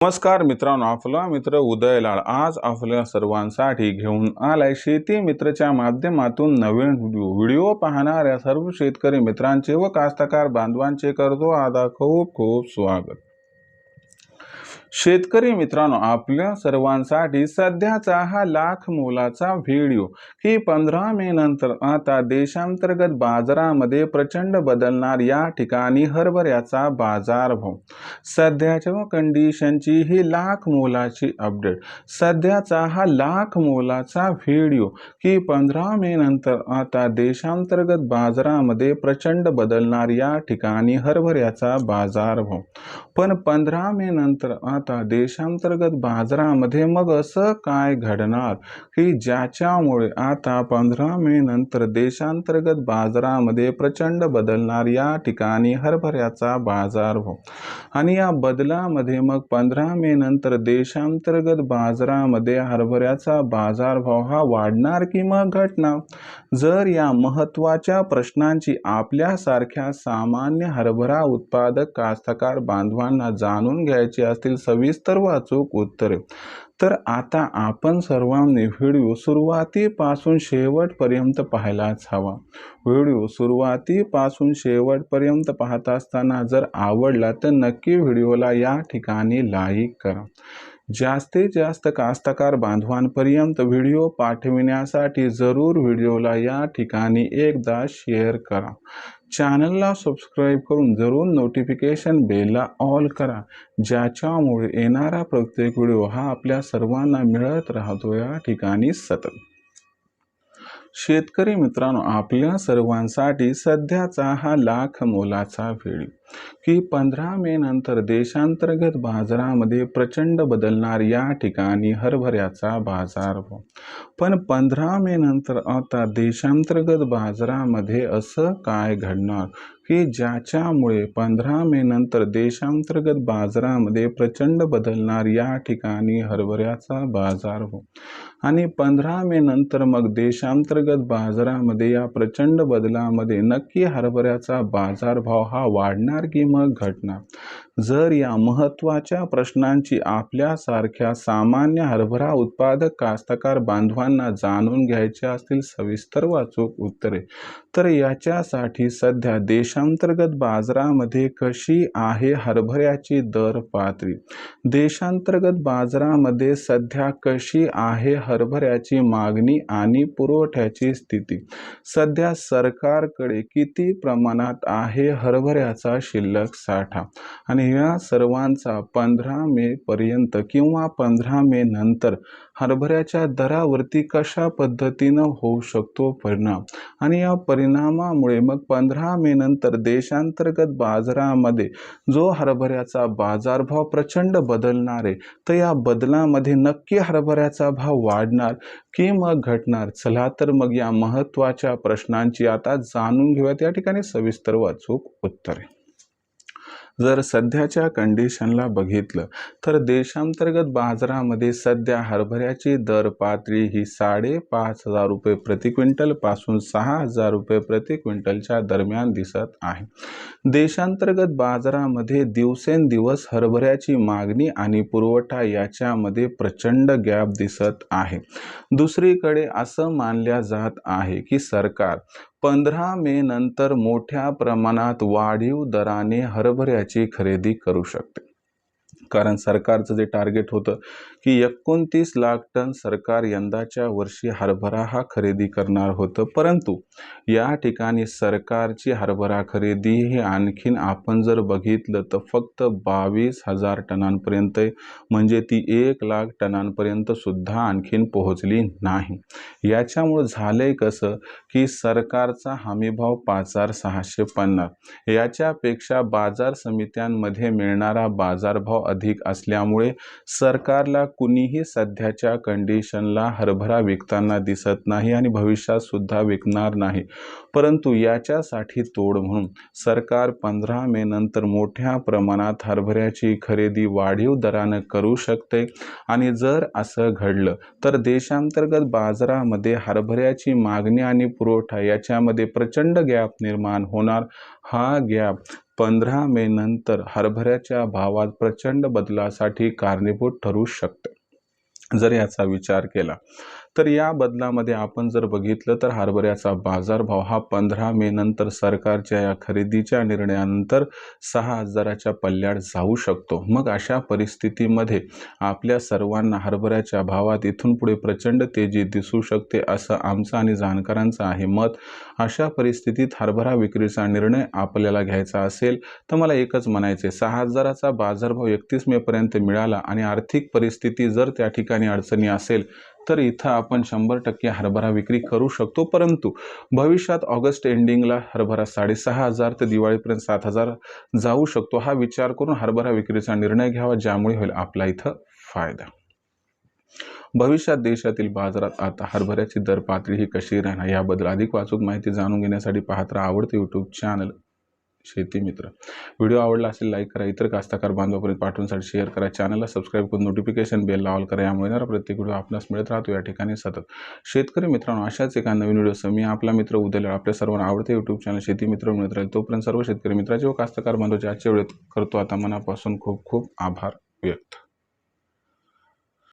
नमस्कार मित्रांनो आपला मित्र उदयलाल आज आपल्या सर्वांसाठी घेऊन आलाय शेती मित्रच्या माध्यमातून नवीन व्हिडिओ व्हिडिओ पाहणाऱ्या सर्व शेतकरी मित्रांचे व कास्तकार बांधवांचे करतो आदा खूप खूप स्वागत. शेतकरी मित्रांनो आपल्या सर्वांसाठी सध्याचा हा लाख मोलाचा व्हिडिओ की पंधरा मे नंतर आता देशांतर्गत बाजारामध्ये प्रचंड बदलणार या ठिकाणी हरभऱ्याचा बाजारभाव. सध्याच्या कंडिशनची ही लाख मोलाची अपडेट सध्याचा हा लाख मोलाचा व्हिडिओ की पंधरा मे नंतर आता देशांतर्गत बाजारामध्ये प्रचंड बदलणार या ठिकाणी हरभऱ्याचा बाजारभाव. पण पंधरा मे नंतर आता देशांतर्गत बाजारामध्ये मग असं काय घडणार? की ज्याच्यामुळे आता पंधरा मे नंतर देशांतर्गत बाजारामध्ये प्रचंड बदलणार या ठिकाणी हरभऱ्याचा बाजारभाव हो. आणि या बदलामध्ये मग पंधरा मे नंतर देशांतर्गत बाजारामध्ये हरभऱ्याचा बाजारभाव हा वाढणार की मग घटणार? जर या महत्त्वाच्या प्रश्नांची आपल्यासारख्या सामान्य हरभरा उत्पादक कास्तकार बांधवांना जाणून घ्यायची असतील सविस्तर वाचूक उत्तरे. तर आता आपण सर्वांनी व्हिडिओ सुरुवातीपासून शेवटपर्यंत पाहायलाच हवा. व्हिडिओ सुरुवातीपासून शेवटपर्यंत पाहत असताना जर आवडला तर नक्की व्हिडिओला या ठिकाणी लाईक करा. जास्तीत जास्त कास्तकार बांधवांपर्यंत व्हिडिओ पाठविण्यासाठी जरूर व्हिडिओला या ठिकाणी एकदा शेअर करा. चॅनलला सबस्क्राईब करून जरूर नोटिफिकेशन बेलला ऑल करा. ज्याच्यामुळे येणारा प्रत्येक व्हिडिओ हा आपल्या सर्वांना मिळत राहतो. या ठिकाणी सतत. शेतकरी मित्रांनो आपल्या सर्वांसाठी सध्याचा हा लाख मोलाचा व्हिडिओ की पंधरा मे नंतर देशांतर्गत बाजारामध्ये प्रचंड बदलणार या ठिकाणी हरभऱ्याचा बाजारभाव पण पंधरा मे नंतर आता देशांतर्गत बाजारामध्ये असं काय घडणार? की ज्याच्यामुळे पंधरा मे नंतर देशांतर्गत बाजारामध्ये प्रचंड बदलणार या ठिकाणी हरभऱ्याचा बाजार? हो आणि पंधरा मे नंतर मग देशांतर्गत बाजारामध्ये या प्रचंड बदलामध्ये नक्की हरभऱ्याचा बाजारभाव हा वाढणार की मग घटना जर या महत्त्वाच्या प्रश्नांची आपल्यासारख्या सामान्य हरभरा उत्पादक कास्तकार बांधवांना जाणून घ्यायचे असतील सविस्तर वाचूक उत्तरे तर याच्यासाठी सध्या देशांतर्गत बाजारामध्ये कशी आहे हरभऱ्याची दर पातळी? देशांतर्गत बाजारामध्ये सध्या कशी आहे हरभऱ्याची मागणी आणि पुरवठ्याची स्थिती? सध्या सरकारकडे किती प्रमाणात आहे हरभऱ्याचा शिल्लक साठा? आणि या सर्वांचा पंधरा मे पर्यंत किंवा पंधरा मे नंतर हरभऱ्याच्या दरावरती कशा पद्धतीनं होऊ शकतो परिणाम? आणि या परिणामामुळे मग पंधरा मे नंतर देशांतर्गत बाजारामध्ये जो हरभऱ्याचा बाजारभाव प्रचंड बदलणार आहे तर या बदलामध्ये नक्की हरभऱ्याचा भाव वाढणार की मग घटणार? चला तर मग या महत्त्वाच्या प्रश्नांची आता जाणून घेऊयात. या ठिकाणी सविस्तर वाचूक उत्तरे. जर सध्याच्या कंडिशनला बघितलं तर देशांतर्गत बाजारामध्ये सध्या हरभऱ्याची दर पातळी ही साडेपाच हजार रुपये प्रति क्विंटलपासून सहा हजार रुपये प्रति क्विंटलच्या दरम्यान दिसत आहे. देशांतर्गत बाजारामध्ये दिवसेंदिवस हरभऱ्याची मागणी आणि पुरवठा याच्यामध्ये प्रचंड गॅप दिसत आहे. दुसरीकडे असं मानल्या जात आहे की सरकार पंधरा मे नंतर मोठ्या प्रमाणात वाढीव दराने हरभऱ्याची खरेदी करू शकते. कारण सरकारचं जे टार्गेट होतं की एकोणतीस लाख टन सरकार यंदाच्या वर्षी हरभरा हा खरेदी करणार होतं. परंतु या ठिकाणी सरकारची हरभरा खरेदी ही आणखीन आपण जर बघितलं तर फक्त बावीस हजार टनांपर्यंत म्हणजे ती एक लाख टनांपर्यंत सुद्धा आणखीन पोहोचली नाही. याच्यामुळं झालंय कसं की सरकारचा हमीभाव पाच हजार सहाशे पन्नास. याच्यापेक्षा बाजार समित्यांमध्ये मिळणारा बाजारभाव अधिक असल्यामुळे सरकारला कुणीही सध्याच्या कंडिशनला हरभरा विकताना दिसत नाही आणि भविष्यात सुद्धा विकणार नाही. परंतु याच्यासाठी तोड म्हणून सरकार पंधरा मे नंतर मोठ्या प्रमाणात हरभऱ्याची खरेदी वाढीव दरानं करू शकते. आणि जर असं घडलं तर देशांतर्गत बाजारामध्ये हरभऱ्याची मागणी आणि पुरवठा याच्यामध्ये प्रचंड गॅप निर्माण होणार. हा गॅप पंधरा मे नंतर हरभऱ्याच्या भावात प्रचंड बदलासाठी कारणीभूत ठरू शकते. जर याचा विचार केला तर या बदलामध्ये आपण जर बघितलं तर हरभऱ्याचा बाजारभाव हा पंधरा मे नंतर सरकारच्या या खरेदीच्या निर्णयानंतर सहा हजाराच्या पल्ल्याड जाऊ शकतो. मग अशा परिस्थितीमध्ये आपल्या सर्वांना हरभऱ्याच्या भावात इथून पुढे प्रचंड तेजी दिसू शकते असं आमचं आणि जाणकारांचं आहे मत. अशा परिस्थितीत हरभरा विक्रीचा निर्णय आपल्याला घ्यायचा असेल तर मला एकच म्हणायचे सहा हजाराचा बाजारभाव एकतीस मेपर्यंत मिळाला आणि आर्थिक परिस्थिती जर त्या ठिकाणी अडचणी असेल तर इथं आपण शंभर टक्के हरभरा विक्री करू शकतो. परंतु भविष्यात ऑगस्ट एंडिंगला हरभरा साडेसहा हजार ते दिवाळीपर्यंत सात हजार जाऊ शकतो. हा विचार करून हरभरा विक्रीचा निर्णय घ्यावा ज्यामुळे होईल आपला इथं फायदा. भविष्यात देशातील बाजारात आता हरभऱ्याची दर पातळी ही कशी राहणार याबद्दल अधिक वाचूक माहिती जाणून घेण्यासाठी पाहत राहा आवडते यूट्यूब चॅनल शेती मित्र. व्हिडिओ आवडला असेल लाईक करा. इतर कास्ताकार बांधवापर्यंत पाठवण्यासाठी शेअर करा. चॅनलला सबस्क्राईब करून नोटिफिकेशन बेल लावाल करा. यामुळे येणारा प्रत्येक व्हिडिओ आपल्यास मिळत राहतो. या ठिकाणी सतत. शेतकरी मित्रांनो अशाच एका नवीन व्हिडिओ मी आपला मित्र उद्याला आपल्या सर्वांना आवडते यूट्यूब चॅनल शेती मित्र मिळत राहील. तोपर्यंत सर्व शेतकरी मित्राचे व कास्तकार बांधवाचे आजच्या वेळेत करतो आता मनापासून खूप खूप आभार व्यक्त.